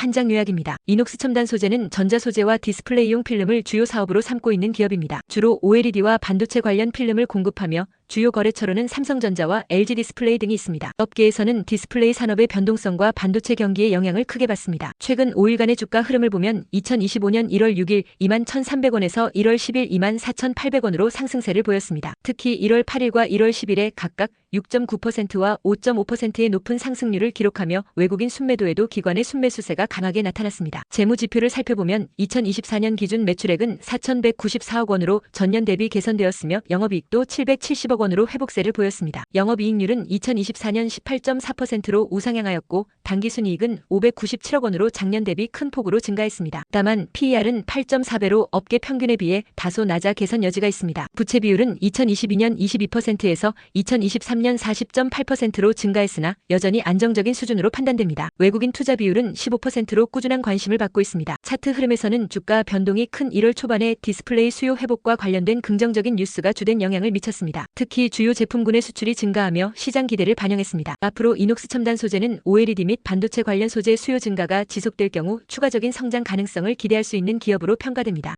한 장 요약입니다. 이녹스 첨단 소재는 전자 소재와 디스플레이용 필름을 주요 사업으로 삼고 있는 기업입니다. 주로 OLED와 반도체 관련 필름을 공급하며 주요 거래처로는 삼성전자와 LG 디스플레이 등이 있습니다. 업계에서는 디스플레이 산업의 변동성과 반도체 경기에 영향을 크게 받습니다. 최근 5일간의 주가 흐름을 보면 2025년 1월 6일 2만 1,300원에서 1월 10일 2만 4,800원으로 상승세를 보였습니다. 특히 1월 8일과 1월 10일에 각각 6.9%와 5.5%의 높은 상승률을 기록하며 외국인 순매도에도 기관의 순매수세가 강하게 나타났습니다. 재무 지표를 살펴보면 2024년 기준 매출액은 4,194억 원으로 전년 대비 개선되었으며 영업이익도 770억 원으로 회복세를 보였습니다. 영업이익률은 2024년 18.4%로 우상향하였고 당기순이익은 597억 원으로 작년 대비 큰 폭으로 증가했습니다. 다만 PER은 8.4배로 업계 평균에 비해 다소 낮아 개선 여지가 있습니다. 부채 비율은 2022년 22%에서 2023년 40.8%로 증가했으나 여전히 안정적인 수준으로 판단됩니다. 외국인 투자 비율은 15%로 꾸준한 관심을 받고 있습니다. 차트 흐름에서는 주가 변동이 큰 1월 초반에 디스플레이 수요 회복과 관련된 긍정적인 뉴스가 주된 영향을 미쳤습니다. 특히 주요 제품군의 수출이 증가하며 시장 기대를 반영했습니다. 앞으로 이녹스 첨단 소재는 OLED 및 반도체 관련 소재 수요 증가가 지속될 경우 추가적인 성장 가능성을 기대할 수 있는 기업으로 평가됩니다.